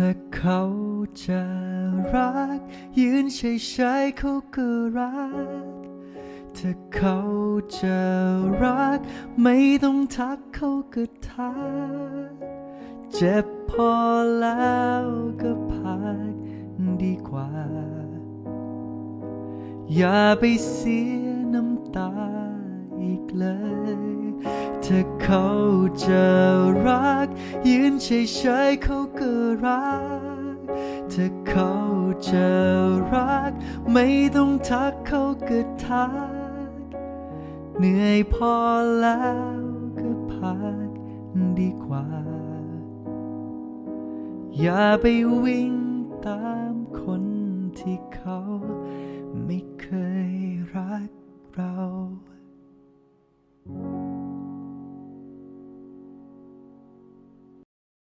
ถ้าเขาจะรัก ยืนเฉยๆเขาก็รัก ถ้าเขาจะรัก ไม่ต้องทักเขาก็ทัก เจ็บพอแล้วก็พักดีกว่า อย่าไปเสียน้ำตาอีกเลย ถ้าเขาจะรัก ยืนเฉยๆเขาก็รัก ถ้าเขาจะรัก ไม่ต้องทักเขาก็ทัก เหนื่อยพอแล้วก็พักดีกว่า อย่าไปวิ่งตา